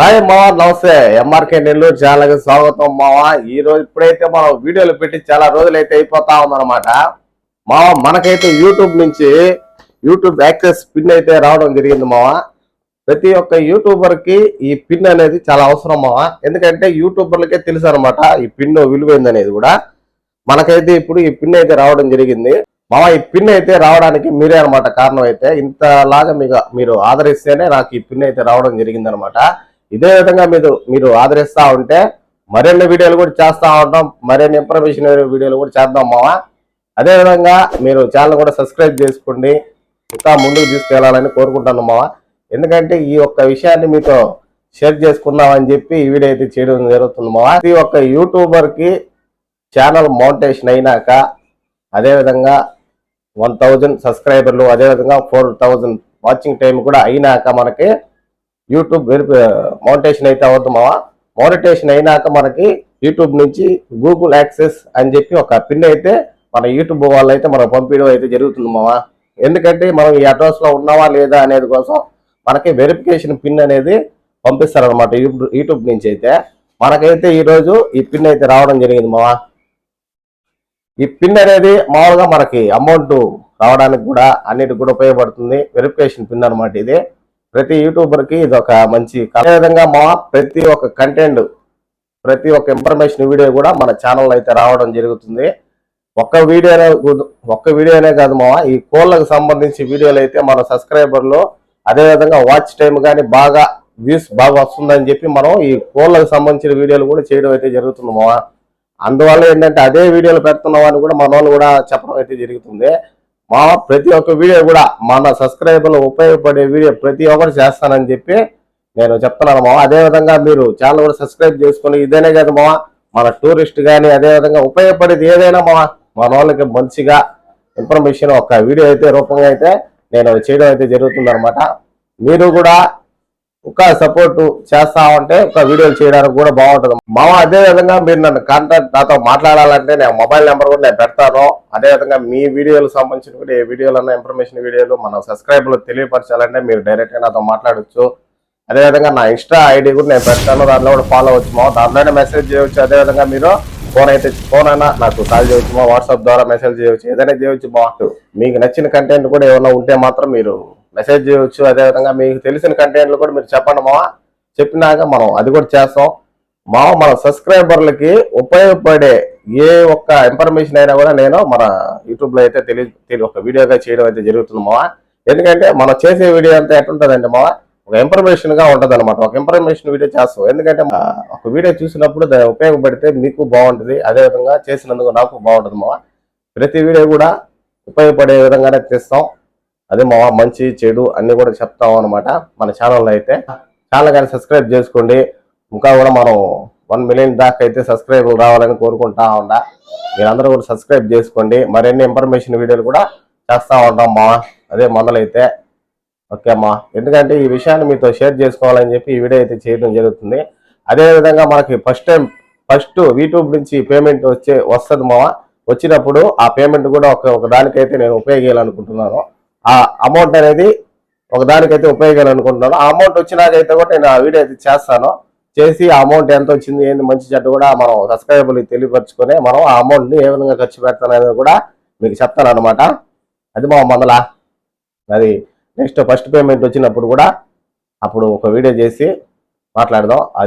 Hi మావా నమస్తే. MRK Nellore ఛానల్కి స్వాగతం మావా. ఈ రోజు ఇప్పుడైతే మనం వీడియోలు పెట్టి చాలా రోజులైతే అయిపోతా ఉందన్నమాట. మావా మనకైతే యూట్యూబ్ నుంచి యూట్యూబ్ యాక్సెస్ పిన్ అయితే రావడం జరిగింది మావా. ప్రతి ఒక్క యూట్యూబర్కి ఈ పిన్ అనేది చాలా అవసరం మావా. ఎందుకంటే యూట్యూబర్లకే తెలుసు అనమాట ఈ పిన్ విలువైంది అనేది కూడా. మనకైతే ఇప్పుడు ఈ పిన్ అయితే రావడం జరిగింది. మామ ఈ పిన్ అయితే రావడానికి మీరే అనమాట కారణం అయితే ఇంతలాగా మీకు మీరు ఆదరిస్తేనే నాకు ఈ పిన్ అయితే రావడం జరిగింది అనమాట ఇదే విధంగా మీరు మీరు ఆదరిస్తూ ఉంటే మరిన్ని వీడియోలు కూడా చేస్తూ ఉంటాం. మరిన్ని ఇన్ఫర్మేషన్ వీడియోలు కూడా చేద్దాం మావా. అదేవిధంగా మీరు ఛానల్ కూడా సబ్స్క్రైబ్ చేసుకోండి. ఇంకా ముందుకు తీసుకెళ్ళాలని కోరుకుంటాను మావా. ఎందుకంటే ఈ ఒక్క విషయాన్ని మీతో షేర్ చేసుకుందామని చెప్పి ఈ వీడియో అయితే చేయడం జరుగుతుంది మావా. ప్రతి ఒక్క యూట్యూబర్కి ఛానల్ మౌంటేషన్ అయినాక అదేవిధంగా వన్ థౌజండ్ సబ్స్క్రైబర్లు అదేవిధంగా ఫోర్ థౌజండ్ వాచింగ్ టైం కూడా అయినాక మనకి యూట్యూబ్ వెరిఫై మౌంటేషన్ అయితే అవుతుంది మావా. మౌనిటేషన్ అయినాక మనకి యూట్యూబ్ నుంచి గూగుల్ యాక్సెస్ అని చెప్పి ఒక పిన్ అయితే మన యూట్యూబ్ వాళ్ళు అయితే మనం పంపించడం అయితే జరుగుతుంది మావా. ఎందుకంటే మనం ఈ అడ్రస్లో ఉన్నావా లేదా అనేది కోసం మనకి వెరిఫికేషన్ పిన్ అనేది పంపిస్తారనమాట యూట్యూబ్ యూట్యూబ్ నుంచి అయితే. మనకైతే ఈరోజు ఈ పిన్ అయితే రావడం జరిగింది మావా. ఈ పిన్ అనేది మామూలుగా మనకి అమౌంట్ రావడానికి కూడా అన్నిటికి కూడా ఉపయోగపడుతుంది. వెరిఫికేషన్ పిన్ అన్నమాట ఇది. ప్రతి యూట్యూబర్కి ఇది ఒక మంచి అదేవిధంగా మా ప్రతి ఒక్క కంటెంట్ ప్రతి ఒక్క ఇన్ఫర్మేషన్ వీడియో కూడా మన ఛానల్ అయితే రావడం జరుగుతుంది. ఒక్క వీడియోనే ఒక్క వీడియోనే కాదు మా ఈ కోళ్ళకు సంబంధించి వీడియోలు అయితే మన సబ్స్క్రైబర్లు అదే విధంగా వాచ్ టైం కానీ బాగా వ్యూస్ బాగా వస్తుందని చెప్పి మనం ఈ కోళ్ళకు సంబంధించిన వీడియోలు కూడా చేయడం అయితే జరుగుతుంది మావా. అందువల్ల ఏంటంటే అదే వీడియోలు పెడుతున్నామని కూడా మన వాళ్ళు కూడా చెప్పడం అయితే జరుగుతుంది. మా ప్రతి ఒక్క వీడియో కూడా మన సబ్స్క్రైబర్లు ఉపయోగపడే వీడియో ప్రతి ఒక్కరు చేస్తానని చెప్పి నేను చెప్తున్నాను మా అదే విధంగా మీరు ఛానల్ కూడా సబ్స్క్రైబ్ చేసుకుని ఇదేనే కదా మా మన టూరిస్ట్ కానీ అదే విధంగా ఉపయోగపడేది ఏదైనా మా మన వాళ్ళకి మంచిగా ఇన్ఫర్మేషన్ ఒక వీడియో అయితే రూపంగా అయితే నేను చేయడం అయితే జరుగుతుంది మీరు కూడా ఒక సపోర్ట్ చేస్తా ఉంటే ఒక వీడియోలు చేయడానికి కూడా బాగుంటుంది. మామ అదే విధంగా మీరు నన్ను కాంటాక్ట్ నాతో మాట్లాడాలంటే నేను మొబైల్ నెంబర్ కూడా నేను పెడతాను. అదే విధంగా మీ వీడియోలకు సంబంధించిన కూడా ఏ వీడియోలన్నా ఇన్ఫర్మేషన్ వీడియోలు మన సబ్స్క్రైబర్లకు తెలియపరచాలంటే మీరు డైరెక్ట్గా నాతో మాట్లాడచ్చు. అదే విధంగా నా ఇన్స్టా ఐడి కూడా నేను పెడతాను. దాంట్లో కూడా ఫాలో అవచ్చు మా దాంట్లోనే మెసేజ్ చేయవచ్చు అదే విధంగా మీరు ఫోన్ అయితే ఫోన్ అయినా నాకు కాల్ చేయొచ్చు మా వాట్సాప్ ద్వారా మెసేజ్ చేయవచ్చు ఏదైనా చేయొచ్చు బాగుంటుంది మీకు నచ్చిన కంటెంట్ కూడా ఏమైనా ఉంటే మాత్రం మీరు మెసేజ్ చేయొచ్చు అదే విధంగా మీకు తెలిసిన కంటెంట్లు కూడా మీరు చెప్పండి మావా. చెప్పినాక మనం అది కూడా చేస్తాం. మా మన సబ్స్క్రైబర్లకి ఉపయోగపడే ఏ ఒక్క ఇన్ఫర్మేషన్ అయినా కూడా నేను మన యూట్యూబ్లో అయితే తెలియ తెలియ ఒక వీడియోగా చేయడం అయితే జరుగుతుంది మావా. ఎందుకంటే మనం చేసే వీడియో అంతా ఎట్లుంటదంటే మావా ఒక ఇన్ఫర్మేషన్గా ఉంటుంది అనమాట ఒక ఇన్ఫర్మేషన్ వీడియో చేస్తాం. ఎందుకంటే ఒక వీడియో చూసినప్పుడు దాన్ని ఉపయోగపడితే మీకు బాగుంటుంది. అదే విధంగా చేసినందుకు నాకు బాగుంటుంది మావా. ప్రతి వీడియో కూడా ఉపయోగపడే విధంగానే తెస్తాం అదే మా మంచి చెడు అన్ని కూడా చెప్తాం అనమాట మన ఛానల్లో అయితే. ఛానల్ కానీ సబ్స్క్రైబ్ చేసుకోండి. ఇంకా కూడా మనం వన్ మిలియన్ దాకా అయితే సబ్స్క్రైబ్ రావాలని కోరుకుంటా ఉండా మీరందరూ కూడా సబ్స్క్రైబ్ చేసుకోండి. మరిన్ని ఇన్ఫర్మేషన్ వీడియోలు కూడా చేస్తా ఉంటాం మా. అదే మొదలైతే. ఓకే అమ్మా ఎందుకంటే ఈ విషయాన్ని మీతో షేర్ చేసుకోవాలని చెప్పి ఈ వీడియో అయితే చేయడం జరుగుతుంది. అదేవిధంగా మనకి ఫస్ట్ టైం ఫస్ట్ యూట్యూబ్ నుంచి పేమెంట్ వచ్చే వస్తుంది మావా? వచ్చినప్పుడు ఆ పేమెంట్ కూడా ఒక ఒక దానికైతే నేను ఉపయోగించాలనుకుంటున్నాను ఆ అమౌంట్ అనేది ఒకదానికైతే ఉపయోగాలు అనుకుంటున్నాను ఆ అమౌంట్ వచ్చినాకైతే కూడా నేను ఆ వీడియో అయితే చేస్తాను. చేసి ఆ అమౌంట్ ఎంత వచ్చింది ఏంది మంచి చెడ్డ కూడా మనం సబ్స్క్రైబర్లు తెలియపరచుకొని మనం ఆ అమౌంట్ని ఏ విధంగా ఖర్చు పెడతాననేది కూడా మీకు చెప్తాను అనమాట అది మా మొదల. అది నెక్స్ట్ ఫస్ట్ పేమెంట్ వచ్చినప్పుడు కూడా అప్పుడు ఒక వీడియో చేసి మాట్లాడదాం.